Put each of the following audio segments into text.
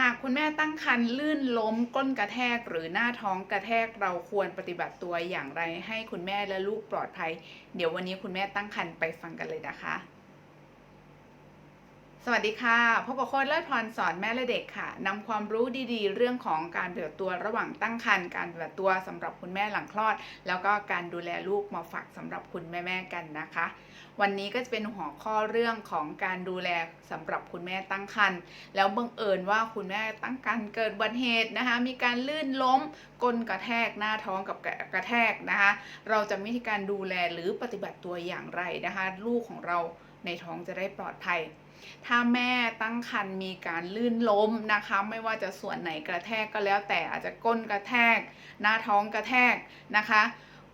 หากคุณแม่ตั้งครรภ์ลื่นล้มก้นกระแทกหรือหน้าท้องกระแทกเราควรปฏิบัติตัวอย่างไรให้คุณแม่และลูกปลอดภัย เดี๋ยววันนี้คุณแม่ตั้งครรภ์ไปฟังกันเลยนะคะ สวัสดีค่ะพบกับโค้ชเลิศพรสอนแม่และเด็กค่ะนำความรู้ดีๆ เรื่องของการปฏิบัติตัวระหว่างตั้งครรภ์การปฏิบัติตัวสำหรับคุณแม่หลังคลอด แล้วก็การดูแลลูกมาฝากสำหรับคุณแม่ๆกันนะคะ วันนี้ก็จะเป็นหัวข้อเรื่องของการดูแลสำหรับคุณแม่ตั้งครรภ์แล้วบังเอิญว่าคุณแม่ตั้งครรภ์เกิดบัติเหตุนะคะ มีการลื่นล้มก้นกระแทกหน้าท้องกับกระแทกนะคะ เราจะมีวิธีการดูแลหรือปฏิบัติตัวอย่างไรนะคะ ลูกของเราในท้องจะได้ปลอดภัย ถ้าแม่ตั้งครรภ์มีการลื่นล้มนะคะ ไม่ว่าจะส่วนไหนกระแทกก็แล้วแต่อาจจะก้นกระแทก หน้าท้องกระแทกนะคะ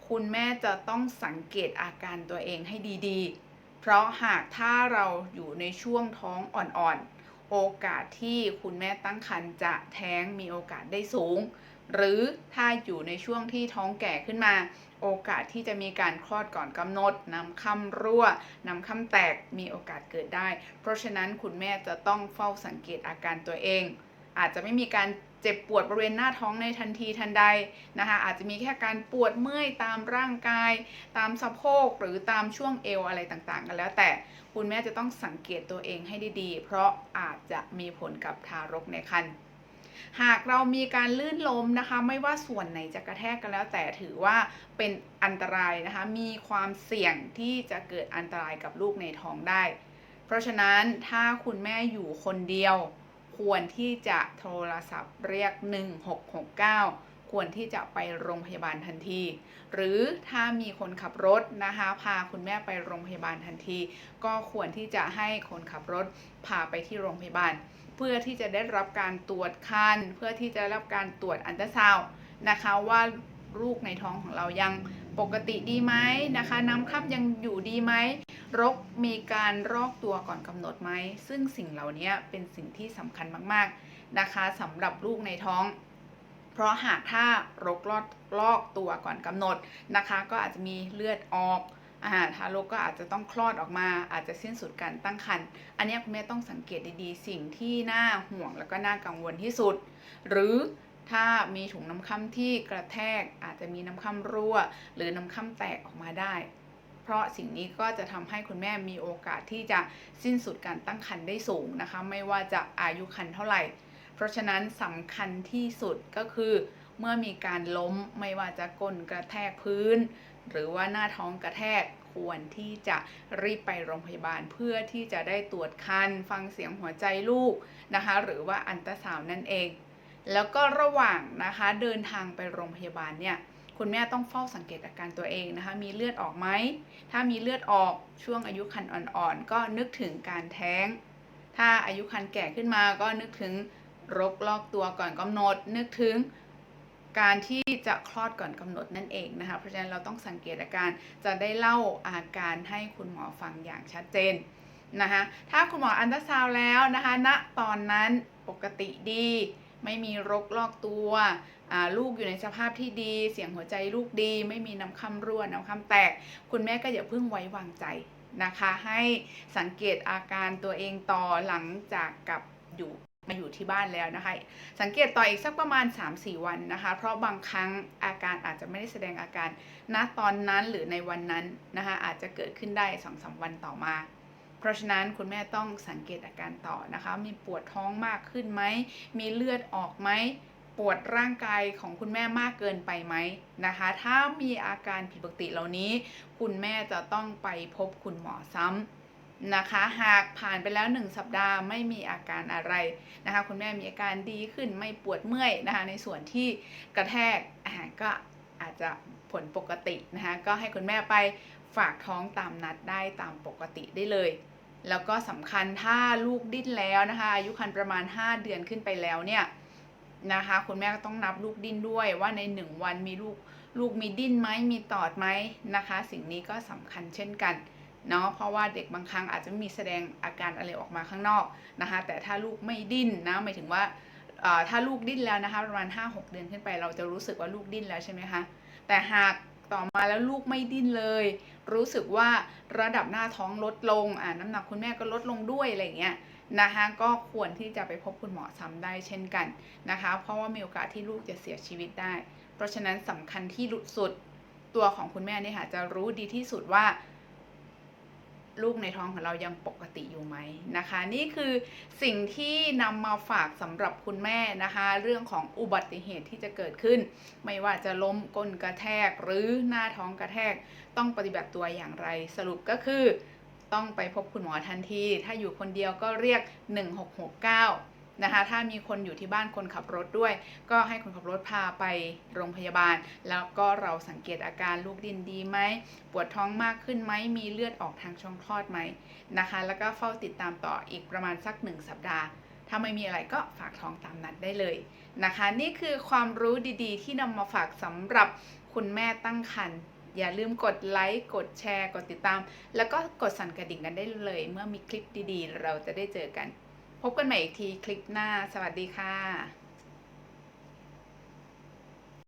คุณแม่จะต้องสังเกตอาการตัวเองให้ดีๆ เพราะหากถ้าเราอยู่ในช่วงท้องอ่อนๆ โอกาสที่คุณแม่ตั้งครรภ์จะแท้งมีโอกาสได้สูง หรือถ้าอยู่ในช่วงที่ท้องแก่ขึ้นมา โอกาสที่จะมีการคลอดก่อนกำหนดนำค่ำรั่วนำค่ำแตกมีโอกาสเกิดได้ เพราะฉะนั้นคุณแม่จะต้องเฝ้าสังเกตอาการตัวเอง อาจจะไม่มีการเจ็บปวดบริเวณหน้าท้องในทันทีทันใดนะคะอาจจะมีแค่การปวดเมื่อยตามร่างกาย ตามสะโพกหรือตามช่วงเอวอะไรต่างๆ กันแล้ว แต่คุณแม่จะต้องสังเกตตัวเองให้ดีๆ เพราะอาจจะมีผลกับทารกในครรภ์ หากเรามีการลื่นล้มนะคะ ไม่ว่าส่วนไหนจะกระแทกกันแล้วแต่ถือว่าเป็นอันตรายนะคะ มีความเสี่ยงที่จะเกิดอันตรายกับลูกในท้องได้ เพราะฉะนั้นถ้าคุณแม่อยู่คนเดียว ควรที่จะโทรศัพท์เรียก 1669ควรที่จะไปโรงพยาบาลทันที หรือถ้ามีคนขับรถนะคะ พาคุณแม่ไปโรงพยาบาลทันที ก็ควรที่จะให้คนขับรถพาไปที่โรงพยาบาล พื่อที่จะได้รับการตรวจคันเพื่อที่จะได้รับการตรวจอันตราซาวนะคะว่าลูกในท้องของเรายังปกติดีไหมนะคะ น้ำคร่ำยังอยู่ดีไหมรกมีการรอกตัวก่อนกำหนดไหม ซึ่งสิ่งเหล่านี้เป็นสิ่งที่สำคัญมากๆนะคะสำหรับลูกในท้อง เพราะหากถ้ารกลอดลอกตัวก่อนกำหนดนะคะ ก็อาจจะมีเลือดออก อาทารกก็อาจจะต้องคลอดออกมาอาจจะสิ้นสุดการตั้งครรภ์อันนี้คุณแม่ต้องสังเกตดีๆ สิ่งที่น่าห่วงแล้วก็น่ากังวลที่สุด หรือถ้ามีถุงน้ำค่ำที่กระแทกอาจจะมีน้ำค่ำรั่ว หรือน้ำค่ำแตกออกมาได้ เพราะสิ่งนี้ก็จะทำให้คุณแม่มีโอกาสที่จะสิ้นสุดการตั้งครรภ์ได้สูงนะคะ ไม่ว่าจะอายุครรภ์เท่าไหร่ เพราะฉะนั้นสำคัญที่สุดก็คือ เมื่อมีการล้มไม่ว่าจะก้นกระแทกพื้น หรือว่าหน้าท้องกระแทกควรที่จะรีบไปโรงพยาบาลเพื่อที่จะได้ตรวจคันฟังเสียงหัวใจลูกนะคะ หรือว่าอันตราซาวน์นั่นเอง แล้วก็ระหว่างนะคะเดินทางไปโรงพยาบาลเนี่ยคุณแม่ต้องเฝ้าสังเกตอาการตัวเองนะคะ มีเลือดออกไหม ถ้ามีเลือดออกช่วงอายุครรภ์อ่อนๆ ก็นึกถึงการแท้ง ถ้าอายุครรภ์แก่ขึ้นมาก็นึกถึงรกลอกตัวก่อนกำหนด นึกถึง การที่จะคลอดก่อนกำหนดนั่นเองนะคะ เพราะฉะนั้นเราต้องสังเกตอาการจะได้เล่าอาการให้คุณหมอฟังอย่างชัดเจนนะคะถ้าคุณหมออันตราซาวแล้วนะคะณตอนนั้นปกติดี ไม่มีรกลอกตัวลูกอยู่ในสภาพที่ดี เสียงหัวใจลูกดี ไม่มีน้ำค่ำรั่วน้ำค่ำแตก คุณแม่ก็อย่าเพิ่งไว้วางใจนะคะ ให้สังเกตอาการตัวเองต่อหลังจากกลับอยู่ มาอยู่ที่บ้านแล้วนะคะ สังเกตต่ออีกสักประมาณ 3-4 วันนะคะ เพราะบางครั้งอาการอาจจะไม่ได้แสดงอาการณตอนนั้นหรือในวันนั้นนะคะอาจจะเกิดขึ้นได้ 2-3 วันต่อมา เพราะฉะนั้นคุณแม่ต้องสังเกตอาการต่อนะคะ มีปวดท้องมากขึ้นไหม มีเลือดออกไหม ปวดร่างกายของคุณแม่มากเกินไปไหมนะคะ ถ้ามีอาการผิดปกติเหล่านี้ คุณแม่จะต้องไปพบคุณหมอซ้ำ นะคะ หากผ่านไปแล้ว 1 สัปดาห์ไม่มีอาการอะไรนะคะ คุณแม่มีอาการดีขึ้นไม่ปวดเมื่อยนะคะ ในส่วนที่กระแทกก็อาจจะผลปกตินะคะ ก็ให้คุณแม่ไปฝากท้องตามนัดได้ตามปกติได้เลย แล้วก็สำคัญถ้าลูกดิ้นแล้วนะคะ อายุครรภ์ประมาณ 5 เดือนขึ้นไปแล้วเนี่ยนะคะ คุณแม่ก็ต้องนับลูกดิ้นด้วยว่าใน 1 วันมีลูกลูกมีดิ้นไหมมีตอดไหมนะคะ สิ่งนี้ก็สำคัญเช่นกัน เนาะเพราะว่าเด็กบางครั้งอาจจะมีแสดงอาการอะไรออกมาข้างนอกนะคะ แต่ถ้าลูกไม่ดิ้นนะหมายถึงว่าถ้าลูกดิ้นแล้วนะคะประมาณ 5-6 เดือนขึ้นไป เราจะรู้สึกว่าลูกดิ้นแล้วใช่ไหมคะแต่หากต่อมาแล้วลูกไม่ดิ้นเลย รู้สึกว่าระดับหน้าท้องลดลงอ่าน้ำหนักคุณแม่ก็ลดลงด้วยอะไรเงี้ยนะคะก็ควรที่จะไปพบคุณหมอซ้ำได้เช่นกันนะคะ เพราะว่ามีโอกาสที่ลูกจะเสียชีวิตได้ เพราะฉะนั้นสำคัญที่สุดตัวของคุณแม่เนี่ยค่ะจะรู้ดีที่สุดว่า ลูกในท้องของเรายังปกติอยู่ไหมนะคะ นี่คือสิ่งที่นำมาฝากสำหรับคุณแม่นะคะ เรื่องของอุบัติเหตุที่จะเกิดขึ้น ไม่ว่าจะล้มก้นกระแทกหรือหน้าท้องกระแทก ต้องปฏิบัติตัวอย่างไร สรุปก็คือ ต้องไปพบคุณหมอทันที ถ้าอยู่คนเดียวก็เรียก 1669 นะคะถ้ามีคนอยู่ที่บ้านคนขับรถด้วย ก็ให้คนขับรถพาไปโรงพยาบาล แล้วก็เราสังเกตอาการลูกดินดีไหมปวดท้องมากขึ้นไหมมีเลือดออกทางช่องคลอดไหมนะคะ แล้วก็เฝ้าติดตามต่ออีกประมาณสักหนึ่งสัปดาห์ ถ้าไม่มีอะไรก็ฝากท้องตามนัดได้เลยนะคะ นี่คือความรู้ดีๆ ที่นำมาฝากสำหรับคุณแม่ตั้งครรภ์อย่าลืมกดไลค์ กดแชร์ กดติดตาม แล้วก็กดสั่นกระดิ่งกันได้เลย เมื่อมีคลิปดีๆ เราจะได้เจอกัน พบกันใหม่อีกทีคลิปหน้า สวัสดีค่ะ